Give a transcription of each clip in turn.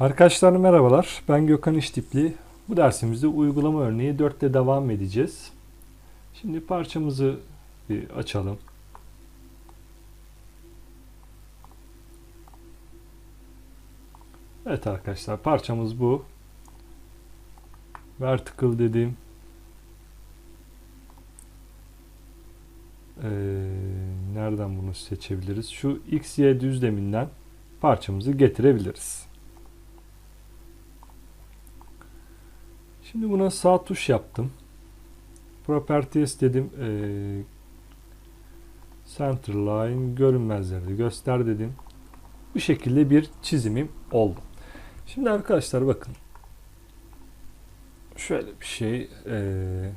Arkadaşlar merhabalar. Ben Gökhan İştipli. Bu dersimizde uygulama örneği 4'te devam edeceğiz. Şimdi parçamızı bir açalım. Evet arkadaşlar parçamız bu. Vertical dediğim Ee, nereden bunu seçebiliriz? Şu x, y düzleminden parçamızı getirebiliriz. Şimdi buna sağ tuş yaptım. Properties dedim. Ee, center line görünmezleri göster dedim. Bu şekilde bir çizimim oldu. Şimdi arkadaşlar bakın. Şöyle bir şey. Ee,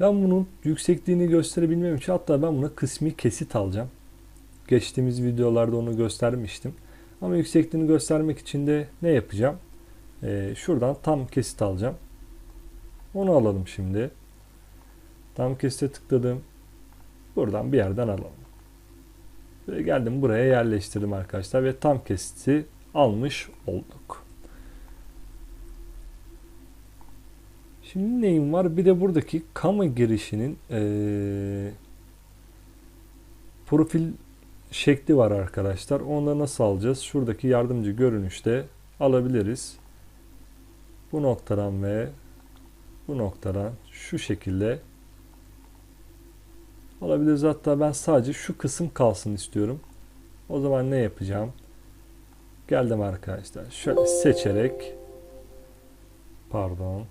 ben bunun yüksekliğini gösterebilmem için hatta ben buna kısmi kesit alacağım. Geçtiğimiz videolarda onu göstermiştim. Ama yüksekliğini göstermek için de ne yapacağım? Ee, şuradan tam kesit alacağım. Onu alalım şimdi. Tam kesite tıkladım. Buradan bir yerden alalım. Ve geldim buraya yerleştirdim arkadaşlar ve tam kesiti almış olduk. Şimdi neyim var? Bir de buradaki kama girişinin ee, profil şekli var arkadaşlar. Onu da nasıl alacağız? Şuradaki yardımcı görünüşte alabiliriz. Bu noktadan ve bu noktadan şu şekilde alabiliriz. Hatta ben sadece şu kısım kalsın istiyorum. O zaman ne yapacağım? Geldim arkadaşlar. Şöyle seçerek pardon.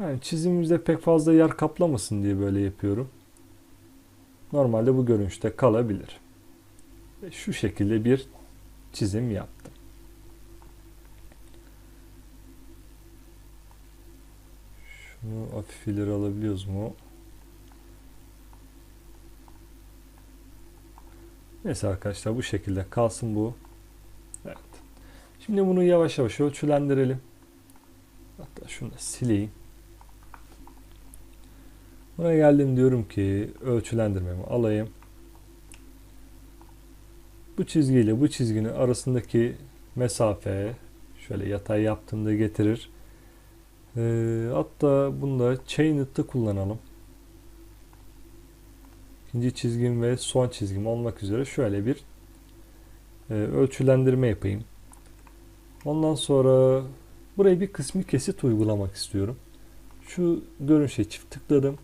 Yani çizimimizde pek fazla yer kaplamasın diye böyle yapıyorum. Normalde bu görünüşte kalabilir. Ve şu şekilde bir çizim yaptım. Şunu hafif ileri alabiliyoruz mu? Neyse arkadaşlar bu şekilde kalsın bu. Evet. Şimdi bunu yavaş yavaş ölçülendirelim. Hatta şunu da sileyim. Buna geldim diyorum ki ölçülendirmemi alayım. Bu çizgiyle bu çizginin arasındaki mesafe şöyle yatay yaptığımda getirir. Ee, hatta bunda chained'ı kullanalım. İkinci çizgim ve son çizgim olmak üzere şöyle bir e, ölçülendirme yapayım. Ondan sonra buraya bir kısmi kesit uygulamak istiyorum. Şu görünüşe çift tıkladım.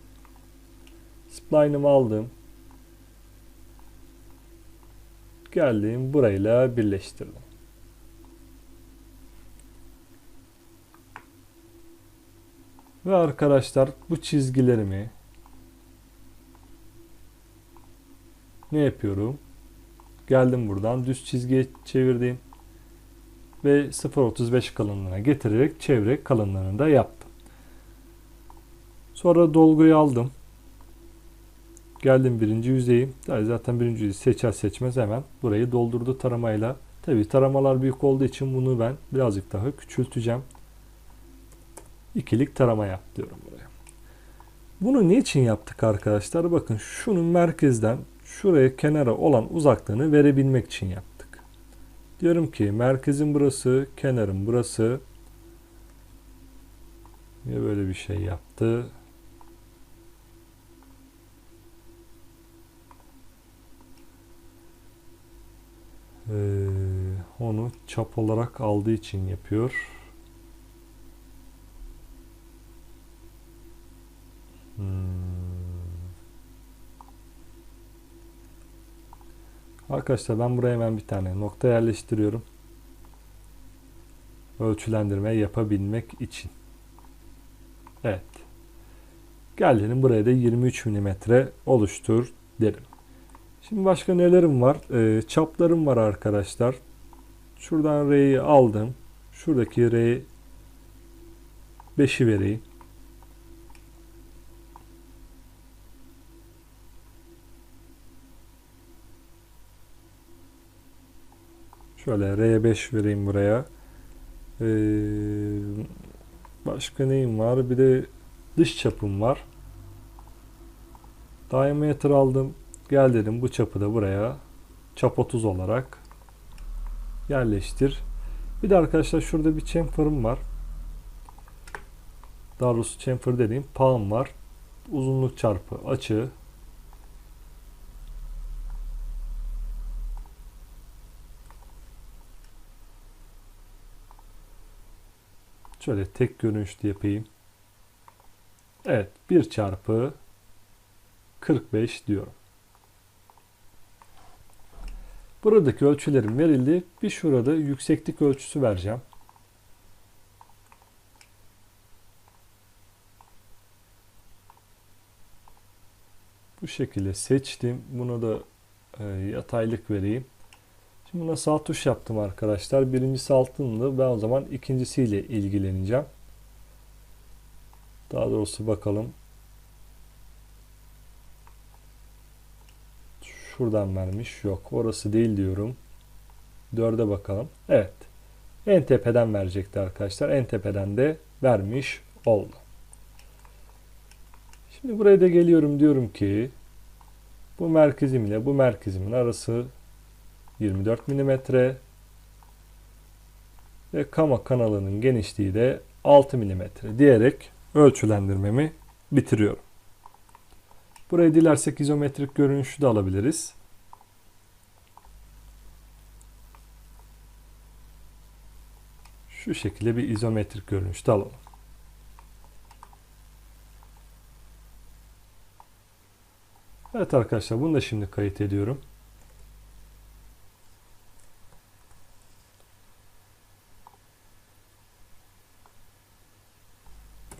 Spline'ımı aldım. Geldim burayla birleştirdim. Ve arkadaşlar bu çizgilerimi ne yapıyorum? Geldim buradan düz çizgiye çevirdim. Ve 0.35 kalınlığına getirerek çevre kalınlığını da yaptım. Sonra dolguyu aldım. Geldim birinci yüzeyi. Zaten birinci yüzeyi seçer seçmez hemen burayı doldurdu taramayla. Tabi taramalar büyük olduğu için bunu ben birazcık daha küçülteceğim. İkilik tarama yap diyorum buraya. Bunu niçin yaptık arkadaşlar? Bakın şunun merkezden şuraya kenara olan uzaklığını verebilmek için yaptık. Diyorum ki merkezin burası, kenarın burası. Niye böyle bir şey yaptı? Ee, onu çap olarak aldığı için yapıyor. Hmm. Arkadaşlar ben buraya hemen bir tane nokta yerleştiriyorum. Ölçülendirme yapabilmek için. Evet. Geldim buraya da 23 mm oluştur derim. Şimdi başka nelerim var? Ee, çaplarım var arkadaşlar. Şuradan R'yi aldım. Şuradaki R 5'i vereyim. Şöyle R5 vereyim buraya. Ee, başka neyim var? Bir de dış çapım var. Diameter aldım. Gel dedim bu çapı da buraya çap 30 olarak yerleştir. Bir de arkadaşlar şurada bir chamfer'ım var. Daha doğrusu chamfer dediğim palm var. Uzunluk çarpı açı. Şöyle tek görünüşlü yapayım. Evet 1 çarpı 45 diyorum. Buradaki ölçülerim verildi. Bir şurada yükseklik ölçüsü vereceğim. Bu şekilde seçtim. Buna da e, yataylık vereyim. Şimdi buna sağ tuş yaptım arkadaşlar. Birincisi altındı. Ben o zaman ikincisiyle ilgileneceğim. Daha doğrusu bakalım. Şuradan vermiş. Yok orası değil diyorum. Dörde bakalım. Evet. En tepeden verecekti arkadaşlar. En tepeden de vermiş oldu. Şimdi buraya da geliyorum diyorum ki bu merkezim ile bu merkezimin arası 24 mm ve kama kanalının genişliği de 6 mm diyerek ölçülendirmemi bitiriyorum. Buraya dilersek izometrik görünüşü de alabiliriz. Şu şekilde bir izometrik görünüş de alalım. Evet arkadaşlar bunu da şimdi kayıt ediyorum.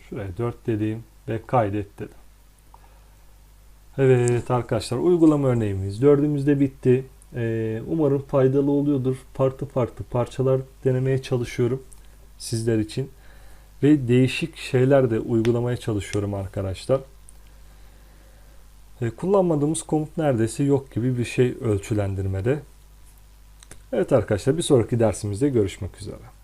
Şuraya 4 dediğim ve kaydet dedim. Evet arkadaşlar uygulama örneğimiz dördümüzde bitti. Ee, umarım faydalı oluyordur. Farklı farklı parçalar denemeye çalışıyorum sizler için. Ve değişik şeyler de uygulamaya çalışıyorum arkadaşlar. Ee, kullanmadığımız komut neredeyse yok gibi bir şey ölçülendirmede. Evet arkadaşlar bir sonraki dersimizde görüşmek üzere.